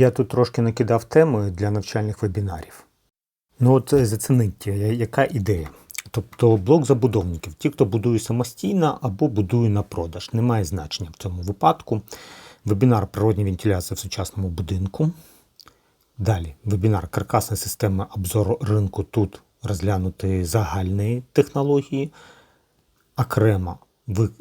Я тут трошки накидав теми для навчальних вебінарів. Ну от е, зацініть, яка ідея. Тобто блок забудовників, ті, хто будує самостійно або будує на продаж, немає значення в цьому випадку. Вебінар природня вентиляція в сучасному будинку. Далі вебінар каркасна система обзору ринку. Тут розглянути загальні технології. Окремо е,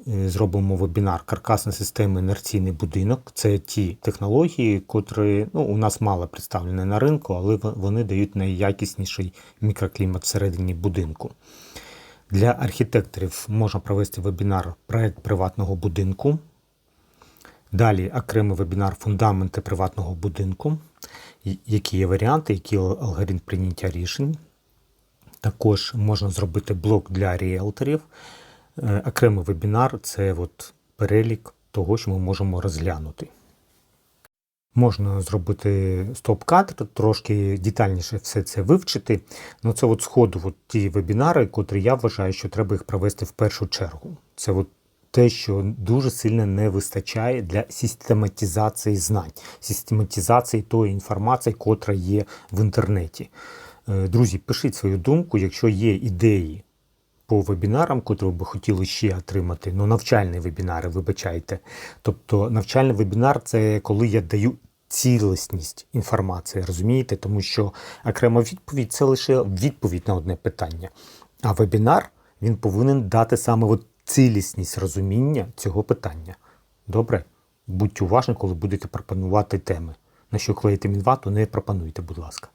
зробимо вебінар каркасна система інерційний будинок. Це ті технології, котрі ну, у нас мало представлені на ринку, але вони дають найякісніший мікроклімат всередині будинку. Для архітекторів можна провести вебінар проект приватного будинку. Далі окремий вебінар фундаменти приватного будинку, які є варіанти, які алгоритм прийняття рішень. Також можна зробити блок для ріелторів. Е, Окремий вебінар це от перелік того, що ми можемо розглянути. Можна зробити стоп-кадр, трошки детальніше все це вивчити. Ну це от сходу от ті вебінари, котрі я вважаю, що треба їх провести в першу чергу. Це от те, що дуже сильно не вистачає для систематизації знань, систематизації тої інформації, котра є в інтернеті. Е, Друзі, пишіть свою думку, якщо є ідеї по вебінарам, котрі ви би хотіли ще отримати. Ну, навчальні вебінари, вибачайте. Тобто, навчальний вебінар це коли я даю цілісність інформації, розумієте? Тому що окрема відповідь це лише відповідь на одне питання. А вебінар він повинен дати саме от цілісність розуміння цього питання. Добре? Будьте уважні, коли будете пропонувати теми. На що клеїти мінвату, не пропонуйте, будь ласка.